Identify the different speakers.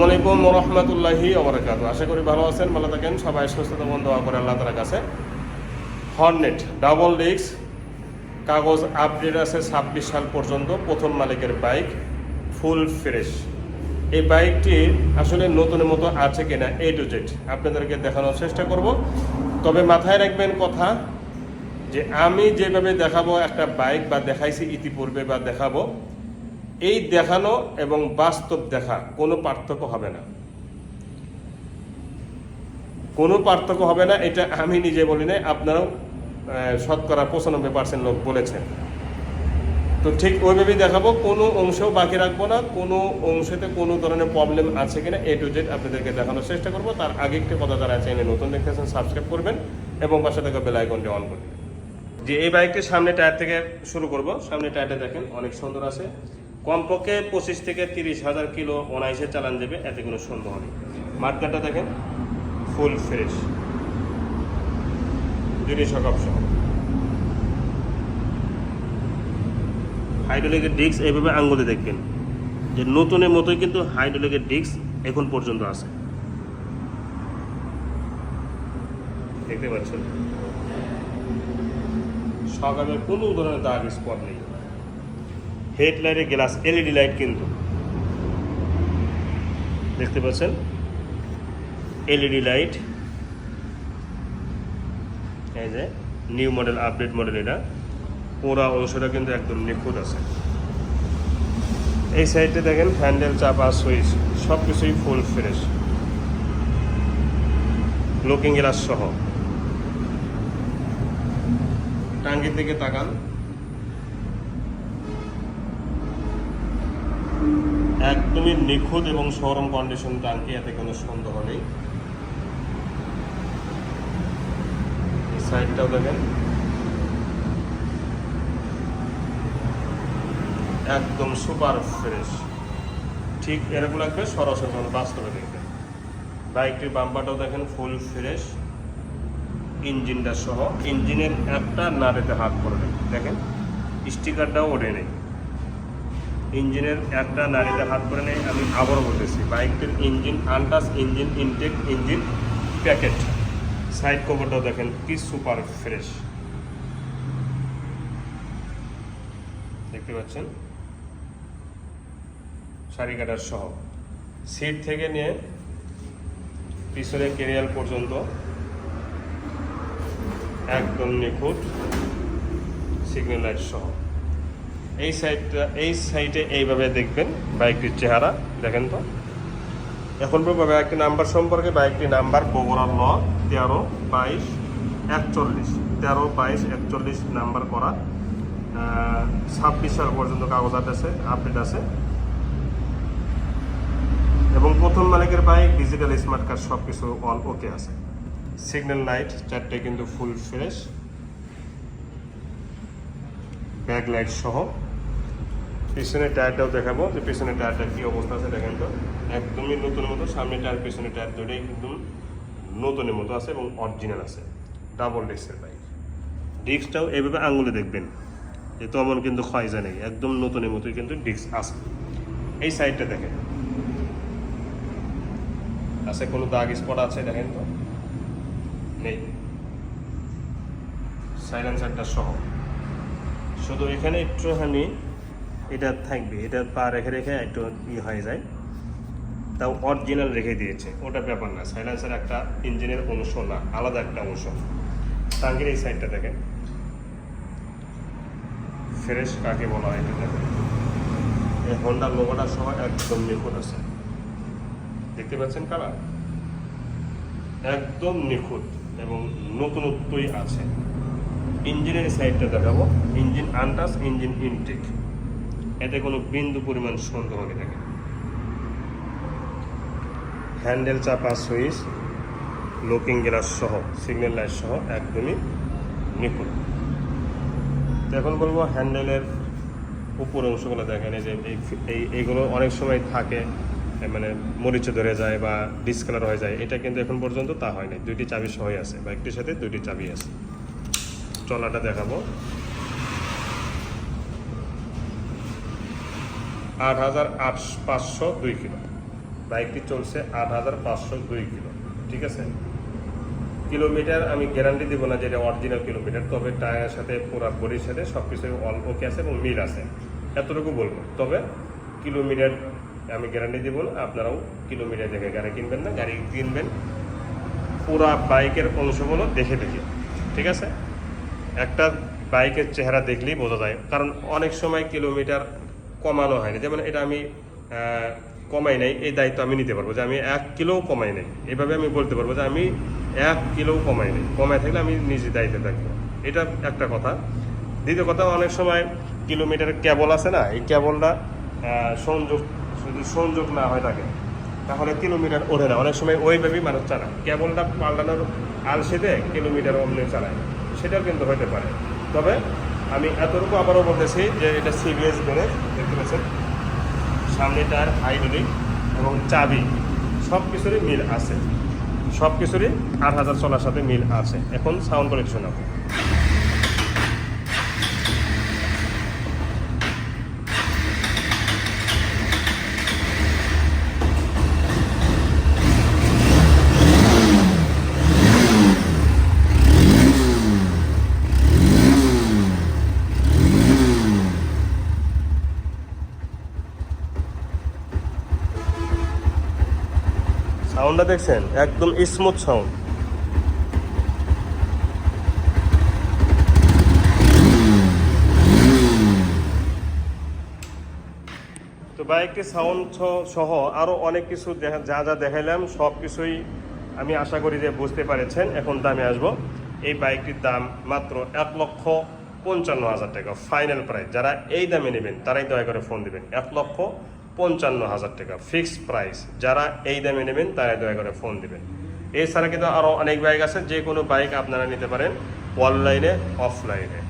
Speaker 1: আসসালামু আলাইকুম রহমতুল্লাহি ওবরাকাতু আশা করি ভালো আছেন, ভালো থাকেন। সবাই সুস্থতা বন্ধ দোয়া করে আল্লাহ তালার কাছে। হর্নেট ডাবল ডিস্ক কাগজ আপডেট আছে ছাব্বিশ সাল পর্যন্ত, প্রথম মালিকের বাইক ফুল ফ্রেশ এই বাইকটি আসলে নতুনের মতো আছে কিনা এ টু জেড আপনাদেরকে দেখানোর চেষ্টা করব। তবে মাথায় রাখবেন কথা যে আমি যেভাবে দেখাবো একটা বাইক বা দেখাইছি ইতিপূর্বে বা দেখাবো এই দেখানো এবং বাস্তব দেখা কোনো পার্থক্য হবে না। কোনো পার্থক্য হবে না, এটা আমি নিজে বলি নাই, আপনারাও শতকরা পঁচানব্বই পার্সেন্ট লোক বলেছেন। তো ঠিক ওইভাবেই দেখাবো, কোনো অংশেও বাকি রাখব না, কোনো অংশেতে কোনো ধরনের প্রবলেম আছে কিনা এ টু জেড আপনাদেরকে দেখানোর চেষ্টা করব। তার আগে একটি কথা যারা চ্যানেলে নতুন দেখতেছেন সাবস্ক্রাইব করবেন এবং পাশে থাকা বেল আইকনটি অন করবেন যে এই বাইকটির সামনে টায়ার থেকে শুরু করব, সামনে টায়ারটা দেখেন, অনেক সুন্দর আছে। কমপক্ষে পঁচিশ থেকে তিরিশ হাজার কিলো অনায়াসে চালান দেবে, এতে কোনো সন্দেহ নেই। মাঠগাটা দেখেন, ফুল ফ্রেশ। দুটি সকাপ সহ হাইড্রোলিকের ডিস্ক এইভাবে আঙ্গুলে দেখবেন, যে নতুনের মতোই কিন্তু হাইড্রোলিকের ডিস্ক এখন পর্যন্ত আছে। দেখতে পাচ্ছেন? সকালে কোনো ধরনের দাগ স্পট নেই। হেডলাইটের গ্লাস এলইডি লাইট কিন্তু। দেখতে পাচ্ছেন? LED light. এই যে, নিউ মডেল, আপডেট মডেল এটা। পুরা অংশটা কিন্তু একদম নিখুঁত আছে। এই সাইডে দেখেন হ্যান্ডেল চাপা, সুইচ সব কিছুই ফুল ফ্রেশ। লুকিং গ্লাস সহ। টাঙ্গির দিকে তাকান। একদমই নিখুঁত এবং সরম কন্ডিশন টাঙ্কি এতে কোনো সন্দেহ নেই। সাইডটাও দেখেন। একদম সুপার ফ্রেশ ঠিক এরকম লাগবে সরাসরি যখন বাস্তবে দেখবেন। বাইকটির বাম্পারটাও দেখেন ফুল ফ্রেশ ইঞ্জিনটা সহ। ইঞ্জিনের একটা নাড়েতে হাত পড়বে দেখেন? স্টিকারটাও ওঠে নেই। ইঞ্জিনের একটা নাড়িতে হাত করে নেই, আমি আবারও বলতেছি, বাইকটির engine আনটাস engine intake engine packet side কভারটাও দেখেন, কি সুপার ফ্রেশ দেখতে পাচ্ছেন? শাড়ি কাটার সহ। সিট থেকে নিয়ে পিছনে কেরিয়াল পর্যন্ত একদম নিখুঁত সিগন্যাল লাইট সহ। এই সাইডটা এই সাইডে এইভাবে দেখবেন বাইকটির চেহারা, দেখেন তো। এখন পর্যন্ত বাইকটি নাম্বার সম্পর্কে বাইকটি নাম্বার বগুড়া ল তেরো, বাইশ, একচল্লিশ। তেরো, বাইশ, একচল্লিশ নাম্বার করা। ছাব্বিশ সাল পর্যন্ত কাগজ আছে আপডেট আছে। এবং প্রথম মালিকের বাইক ডিজিটাল স্মার্ট কার্ড সব কিছু অল ওকে আছে। সিগন্যাল লাইট চারটে কিন্তু ফুল ফ্রেশ ব্যাক লাইট সহ। পিছনে টায়ারটাও দেখাবো যে পিছনে টায়ারটা কি অবস্থা আছে দেখেন তো। একদমই নতুন মতো, সামনে টায়ার, পিছনে টায়ার দুটোই কিন্তু নতুনের মতো আছে এবং অরিজিনাল আছে। ডাবল ডিস্কের বাইক ডিস্কটাও এইভাবে আঙুলে দেখবেন, যে তেমন কিন্তু ক্ষয় নেই একদম নতুনের মতোই কিন্তু ডিস্ক আছে। এই সাইডটা দেখেন। আছে কোনো দাগ স্পট আছে দেখেন তো? নেই। সাইলেন্সারটা সহ। শুধু এখানে একটুখানি এটা থাকবে, এটা পা রেখে রেখে একটু ই হয়ে যায়। তাও অরিজিনাল রেখে দিয়েছে, ওটা ব্যাপার না। সাইলেন্সার একটা ইঞ্জিনের অংশ না, আলাদা একটা অংশ। টাঙ্গির এই সাইডটা দেখেন। ফ্রেশ কাকে বলা হয় এটা এই হন্ডার লোগোটা সহ একদম নিখুঁত আছে। দেখতে পাচ্ছেন কারা? একদম নিখুঁত এবং নতুনত্বই আছে। ইঞ্জিনের সাইডটা দেখাবো। ইঞ্জিন আনটাস ইঞ্জিন ইনটেক এতে কোনো বিন্দু পরিমাণ সন্দেহ নেই দেখেন হ্যান্ডেল চাপা সুইচ, লুকিং গ্লাস সহ, সিগন্যাল লাইট সহ একদমই নিখুঁত। তো এখন বলব হ্যান্ডেলের উপর অংশগুলো দেখেন, এই যে এই- এই, এইগুলো অনেক সময় থাকে মানে মরিচে ধরে যায় বা ডিসকালার হয়ে যায়, এটা কিন্তু এখন পর্যন্ত তা হয় না দুইটি চাবি সহই আছে বাইকটির সাথে দুইটি চাবি আছে। চলাটা দেখাবো। আট হাজার আট পাঁচশো, দুই কিলো। বাইকটি চলছে আট হাজার পাঁচশো, দুই কিলো, ঠিক আছে? কিলোমিটার আমি গ্যারান্টি দিব না যেটা অরিজিনাল কিলোমিটার, তবে টায়ারের সাথে, পুরা বডির সাথে সব কিছু অল ওকে আছে এবং মিল আছে। এতটুকু বলব। তবে কিলোমিটার আমি গ্যারান্টি দিব না, আপনারাও কিলোমিটার দেখে গাড়ি কিনবেন না, গাড়ি কিনবেন। পুরা বাইকের অংশগুলো দেখে দেখে, ঠিক আছে? একটা বাইকের চেহারা দেখলেই বোঝা যায়, কারণ অনেক সময় কিলোমিটার কমানো হয় না যেমন এটা আমি কমাই নাই, এই দায়িত্ব আমি নিতে পারব যে আমি এক কিলো কমাই নাই। এভাবে আমি বলতে পারব যে আমি এক কিলো কমাই নাই। কমাই থাকলে আমি নিজে দায়িত্বে থাকব। এটা একটা কথা। দ্বিতীয় কথা, অনেক সময় কিলোমিটার কেবল আছে না, এই কেবলটা সংযোগ, যদি সংযোগ না হয় থাকে তাহলে কিলোমিটার ওঠে না। অনেক সময় ওইভাবেই মানুষ চালায়। কেবলটা পাল্টানোর আলসেতে কিলোমিটার অমনি চালায়। সেটাও কিন্তু হতে পারে। তবে আমি এতটুকু আবারও বলতেছি যে এটা সিবিএস ব্রেক দেখতে পাচ্ছেন। সামনে টায়ার হাইড্রোলিক এবং চাবি সব কিছুরই মিল আছে। সব কিছুরই আট হাজার চলার সাথে মিল আছে। এখন সাউন্ড কোয়ালিটি শোনাবো সাউন্ডটা দেখছেন? একদম স্মুথ সাউন্ড তো বাইকটি সাউন্ড সহ আরও অনেক কিছু যা যা দেখাইলাম, সব কিছুই আমি আশা করি যে বুঝতে পেরেছেন। এখন দামে আসব। এই বাইকটির দাম মাত্র এক লক্ষ পঞ্চান্ন হাজার টাকা ফাইনাল প্রাইস যারা এই দামে নেবেন, তারাই দয়া করে ফোন দিবেন। এক লক্ষ পঞ্চান্ন হাজার টাকা ফিক্সড প্রাইস যারা এই দামে নেবেন তারা দয়া করে ফোন দেবেন। এছাড়া কিন্তু আরও অনেক বাইক আছে যে কোনো বাইক আপনারা নিতে পারেন অনলাইনে অফলাইনে